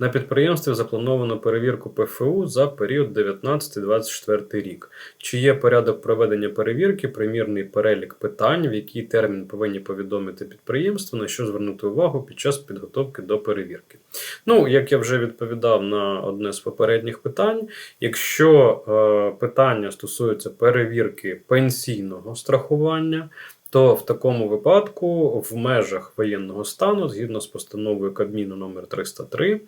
На підприємстві заплановано перевірку ПФУ за період 19-24 рік. Чи є порядок проведення перевірки, примірний перелік питань, в який термін повинні повідомити підприємство, на що звернути увагу під час підготовки до перевірки. Ну, як я вже відповідав на одне з попередніх питань, якщо е, питання стосується перевірки пенсійного страхування, то в такому випадку в межах воєнного стану, згідно з постановою Кабміну номер 303,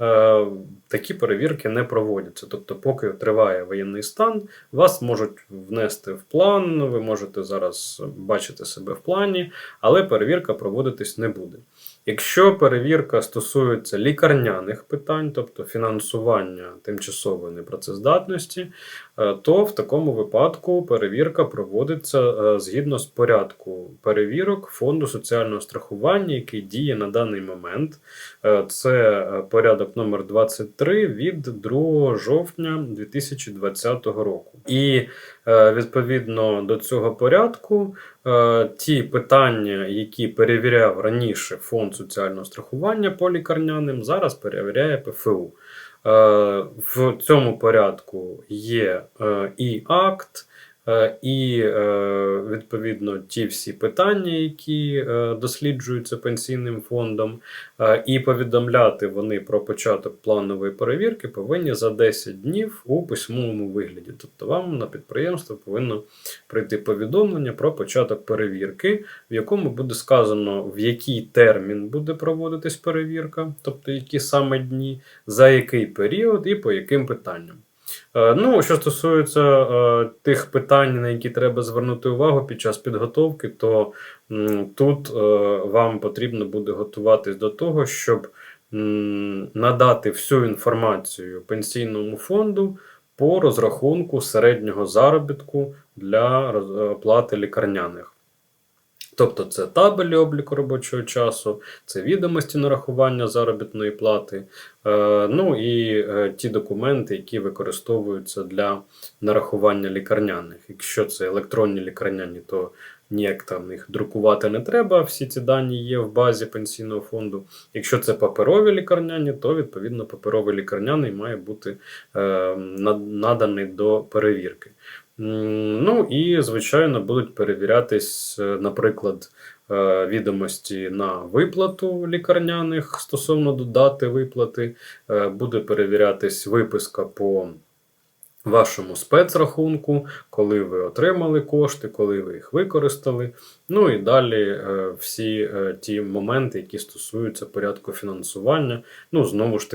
е, такі перевірки не проводяться. Тобто, поки триває воєнний стан, вас можуть внести в план, ви можете зараз бачити себе в плані, але перевірка проводитись не буде. Якщо перевірка стосується лікарняних питань, тобто фінансування тимчасової непрацездатності, е, то в такому випадку перевірка проводиться е, згідно з порядку перевірок Фонду соціального страхування, який діє на даний момент. Е, Це порядок номер 23 від 2 жовтня 2020 року. І відповідно до цього порядку ті питання, які перевіряв раніше фонд соціального страхування по лікарняним, зараз перевіряє ПФУ. Е, В цьому порядку є е, і акт, і е, відповідно ті всі питання, які е, досліджуються пенсійним фондом, е, і повідомляти вони про початок планової перевірки повинні за 10 днів у письмовому вигляді. Тобто вам на підприємство повинно прийти повідомлення про початок перевірки, в якому буде сказано, в який термін буде проводитись перевірка, тобто які саме дні, за який період і по яким питанням. Е, Ну, що стосується е, тих питань, на які треба звернути увагу під час підготовки, то тут е, вам потрібно буде готуватись до того, щоб надати всю інформацію пенсійному фонду по розрахунку середнього заробітку для оплати лікарняних. Тобто це табелі обліку робочого часу, це відомості нарахування заробітної плати, е, ну і е, ті документи, які використовуються для нарахування лікарняних. Якщо це електронні лікарняні, то ніяк там їх друкувати не треба. Всі ці дані є в базі пенсійного фонду. Якщо це паперові лікарняні, то відповідно паперовий лікарняний має бути е, наданий до перевірки. Ну і, звичайно, будуть перевірятись, е, наприклад, е, відомості на виплату лікарняних стосовно дати виплати, Е, буде перевірятись виписка по вашому спецрахунку, коли ви отримали кошти, коли ви їх використали. Ну і далі всі ті моменти, які стосуються порядку фінансування. Ну, знову ж таки.